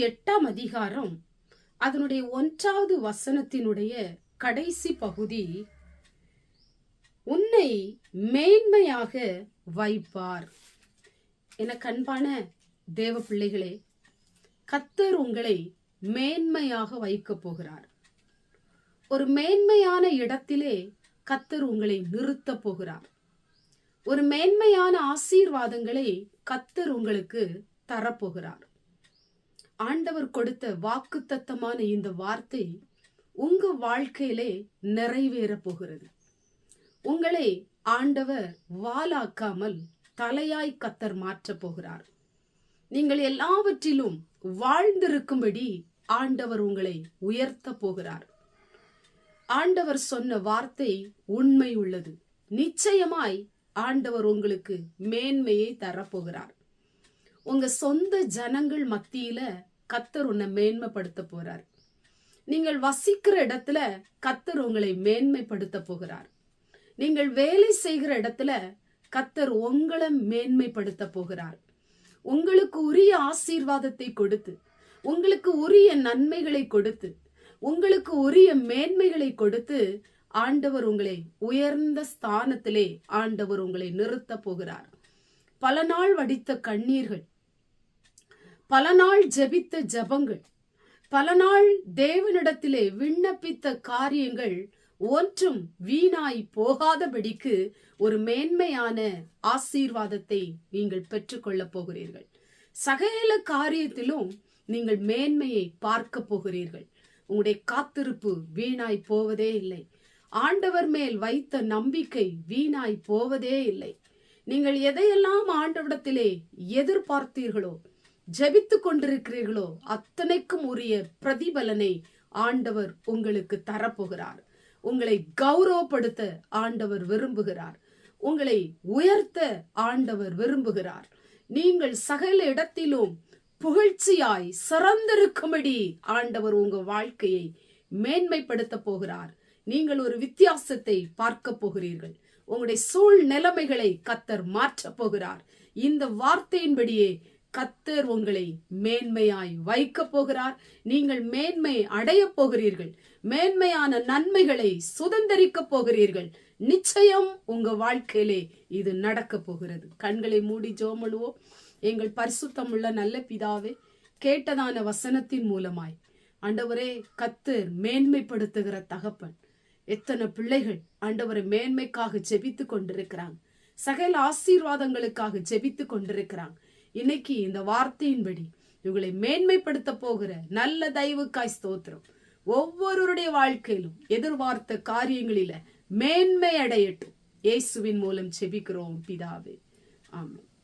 எட்டாம் அதிகாரம் அதனுடைய ஒன்றாவது வசனத்தினுடைய கடைசி பகுதி உன்னை மேன்மையாக வைப்பார். என கண்பான தேவ பிள்ளைகளே கத்தர் உங்களை மேன்மையாக வைக்கப் போகிறார். ஒரு மேன்மையான இடத்திலே கத்தர் உங்களை நிறுத்தப் போகிறார். ஒரு மேன்மையான ஆசீர்வாதங்களை கத்தர் உங்களுக்கு தரப்போகிறார் ஆண்டவர் கொடுத்த வாக்குத்தத்தமான இந்த வார்த்தை உங்க வாழ்க்கையிலே நிறைவேற போகிறது உங்களை ஆண்டவர் வாலாக்காமல் தலையாய் கத்தர் மாற்றப் போகிறார். நீங்கள் எல்லாவற்றிலும் வாழ்ந்திருக்கும்படி ஆண்டவர் உங்களை உயர்த்த போகிறார். ஆண்டவர் சொன்ன வார்த்தை உண்மை உள்ளது. நிச்சயமாய் ஆண்டவர் உங்களுக்கு மேன்மையை தரப்போகிறார் உங்க சொந்த ஜனங்கள் மத்தியில கத்தர் உன்னை மேன்மைப்படுத்த போறார். நீங்கள் வசிக்கிற இடத்துல கத்தர் உங்களை மேன்மைப்படுத்த போகிறார். நீங்கள் வேலை செய்கிற இடத்துல கத்தர் உங்களை மேன்மைப்படுத்த போகிறார். உங்களுக்கு உரிய ஆசீர்வாதத்தை கொடுத்து உங்களுக்கு உரிய நன்மைகளை கொடுத்து உங்களுக்கு உரிய மேன்மைகளை கொடுத்து ஆண்டவர் உங்களை உயர்ந்த ஸ்தானத்திலே ஆண்டவர் உங்களை நிறுத்த போகிறார். பல நாள் வடித்த கண்ணீர்கள் பல நாள் ஜெபித்த ஜபங்கள் பல நாள் தேவனிடத்திலே விண்ணப்பித்த காரியங்கள் ஒன்றும் வீணாய் போகாதபடிக்கு ஒரு மேன்மையான ஆசீர்வாதத்தை நீங்கள் பெற்றுக்கொள்ளப் போகிறீர்கள். சகல காரியத்திலும் நீங்கள் மேன்மையை பார்க்க போகிறீர்கள். உங்களுடைய காத்திருப்பு வீணாய் போவதே இல்லை. ஆண்டவர் மேல் வைத்த நம்பிக்கை வீணாய் போவதே இல்லை. நீங்கள் எதையெல்லாம் ஆண்டவிடத்திலே எதிர்பார்த்தீர்களோ ஜெபித்து கொண்டிருக்கிறீர்களோ அத்தனைக்கும் உரிய பிரதிபலனை ஆண்டவர் உங்களுக்கு தரப்போகிறார். உங்களை கௌரவப்படுத்த ஆண்டவர் விரும்புகிறார். உங்களை உயர்த்த ஆண்டவர் விரும்புகிறார். நீங்கள் சகல இடத்திலும் புகழ்ச்சியாய் சிறந்திருக்கும்படி ஆண்டவர் உங்க வாழ்க்கையை மேன்மைப்படுத்த போகிறார். நீங்கள் ஒரு வித்தியாசத்தை பார்க்க போகிறீர்கள். உங்களுடைய சூழ் நிலைமைகளை கத்தர் மாற்றப் போகிறார். இந்த வார்த்தையின்படியே கத்தர் உங்களை மேன்மையாய் வைக்க போகிறார். நீங்கள் மேன்மை அடைய போகிறீர்கள். மேன்மையான நன்மைகளை சுதந்திரிக்க போகிறீர்கள். நிச்சயம் உங்க வாழ்க்கையிலே இது நடக்க போகிறது. கண்களை மூடி ஜோமழுவோம் எங்கள் பரிசுத்தமுள்ள நல்ல பிதாவே கேட்டதான வசனத்தின் மூலமாய். ஆண்டவரே கத்தர் மேன்மைப்படுத்துகிற தகப்பன். எத்தனை பிள்ளைகள் ஆண்டவரை மேன்மைக்காக ஜெபித்து கொண்டிருக்கிறாங்க. சகல ஆசீர்வாதங்களுக்காக ஜெபித்து கொண்டிருக்கிறாங்க. இன்னைக்கு இந்த வார்த்தையின்படி இவங்களை மேன்மைப்படுத்த போகிற நல்ல தயவுக்காய் ஸ்தோத்திரம். ஒவ்வொருவருடைய வாழ்க்கையிலும் எதிர்பார்த்த காரியங்களில மேன்மை அடையட்டும். இயேசுவின் மூலம் செபிக்கிறோம் பிதாவே. ஆமாம்